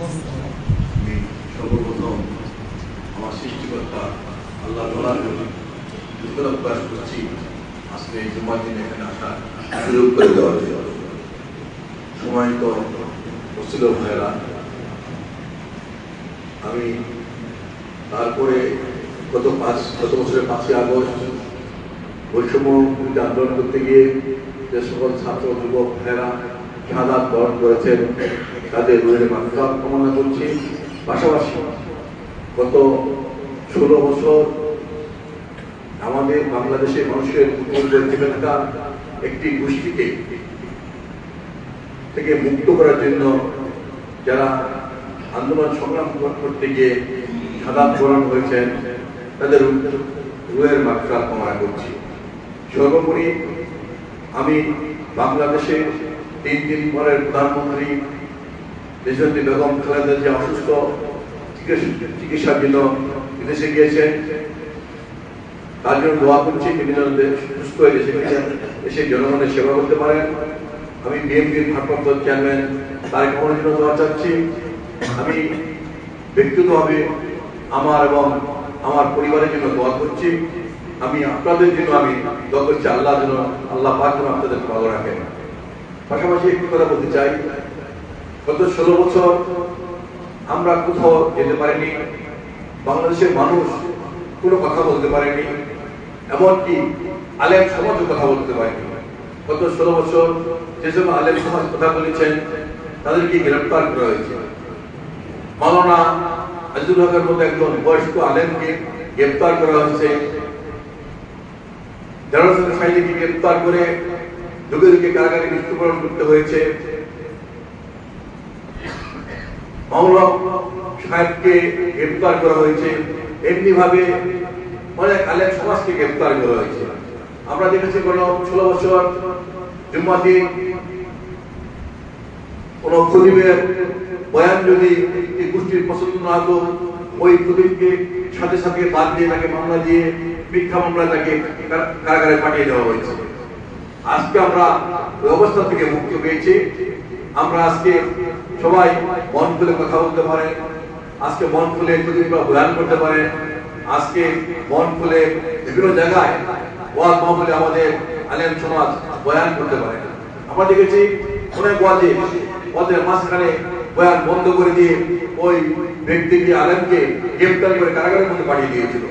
আমি সর্বপ্রথম আমার সৃষ্টিকর্তা আল্লাহ তালার জন্য প্রকাশ করছি আজকে এই জুমার দিন এখানে আসা সুযোগ করে দেওয়ার জন্য। সময় তো বসছিল ভাইয়েরা। আমি তারপরে গত পাঁচ, গত বছরের পাঁচই আগস্ট বৈষম্য আন্দোলন করতে গিয়ে যে সকল ছাত্র, যুবক, ভাইয়েরা শাহাদাত বরণ করেছেন, তাদের রুহের মাত্রা কামনা করছি। পাশাপাশি গত ষোলো বছর আমাদের বাংলাদেশের মানুষের উপর থাকা একটি গোষ্ঠীকে থেকে মুক্ত করার জন্য যারা আন্দোলন সংগ্রাম করতে গিয়ে সাদাত বরণ হয়েছেন, তাদের রুয়ের মাত্রা কামনা করছি। সর্বোপরি আমি বাংলাদেশে তিন দিন পরের প্রধানমন্ত্রী দেশনেত্রী বেগম খালেদা যে অসুস্থ, চিকিৎসা- জন্য বিদেশে গিয়েছেন তার জন্য দোয়া করছি যেন সুস্থ হয়ে দেশে ফিরে এসে জনগণের সেবা করতে পারেন। আমি বিএনপির ভারপ্রাপ্ত চেয়ারম্যান তারেক রহমানের জন্য দোয়া চাচ্ছি। আমি ব্যক্তিগতভাবে আমার এবং আমার পরিবারের জন্য দোয়া করছি। আমি আপনাদের জন্য আমি দোয়া করছি আল্লাহ যেন আল্লাহ পাক যেন আপনাদের ভালো রাখেন। পাশাপাশি একটি কথা বলতে চাই। গত ষোলো বছর আমরা কোথাও যেতে পারিনি, বাংলাদেশের মানুষ কোনো কথা বলতে পারেনি, এমনকি আলেম সমাজও কথা বলতে পারেনি। গত ষোলো বছর যেসব আলেম সমাজ কথা বলেছেন, তাদেরকে গ্রেপ্তার করা হয়েছে। মাওলানা আজিজুল হকের মতো একজন বয়স্ক আলেমকে গ্রেপ্তার করা হয়েছে। জানার সাহেবকে গ্রেপ্তার করে যুগে কারাগারে মৃত্যুবরণ করতে হয়েছে। গ্রেপ্তার করা হয়েছে। এমনি ভাবে অনেক আলেম সমাজকে গ্রেপ্তার করা হয়েছে। আমরা দেখেছি কোন ষোলো বছর জুম্মাতি কোন খদিবের বয়ান যদি এই গোষ্ঠীর পছন্দ না হতো, ওই খদিবকে সাথে সাথে বাদ দিয়ে তাকে মামলা দিয়ে মিথ্যা মামলা তাকে কারাগারে পাঠিয়ে দেওয়া হয়েছে। আজকে আমরা অবস্থা থেকে মুক্তি পেয়েছি। আমরা আজকে সবাই মন খুলে কথা বলতে পারে। আজকে মন খুলে খদিবরা বয়ান করতে পারে, আজকে মন খুলে বিভিন্ন জায়গায় ওয়াজ মাহফিলে আমাদের আলেম সমাজ বয়ান করতে পারে। আমরা দেখেছি অনেক ওয়াজে ওয়াজের মাঝখানে বয়ান বন্ধ করে দিয়ে ওই ব্যক্তিকে, আলেমকে গ্রেপ্তার করে কারাগারের মধ্যে পাঠিয়ে দিয়েছিল।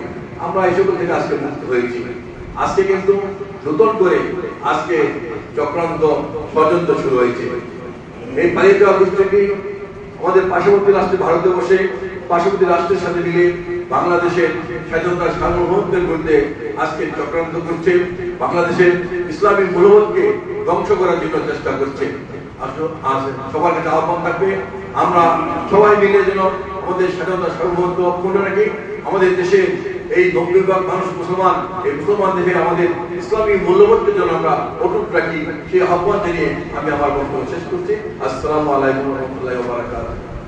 আমরা এসব থেকে আজকে মুক্ত হয়েছি। আজকে কিন্তু নতুন করে আজকে চক্রান্ত ষড়যন্ত্র শুরু হয়েছে। এই পালিয়ে যাওয়া গোষ্ঠীটি আমাদের পার্শ্ববর্তী রাষ্ট্রে, ভারতে বসে পার্শ্ববর্তী রাষ্ট্রের সাথে মিলে বাংলাদেশের স্বাধীনতা সার্বভৌমত্বের বিরুদ্ধে আজকে চক্রান্ত করছে। বাংলাদেশের ইসলামী মূল্যবোধকে ধ্বংস করার জন্য চেষ্টা করছে। সবার কাছে আহ্বান থাকবে, আমরা সবাই মিলে যেন আমাদের স্বাধীনতা সার্বভৌমত্ব অক্ষুণ্ণ রাখি। আমাদের দেশে এই নব্বই মানুষ মুসলমান, এই মুসলমান দেখে আমাদের ইসলামী মূল্যবোধকে যেন আমরা অটুট রাখি। সেই আহ্বান জানিয়ে আমি আমার বক্তব্য শেষ করছি। আসসালামু আলাইকুম রহমতুল্লাহ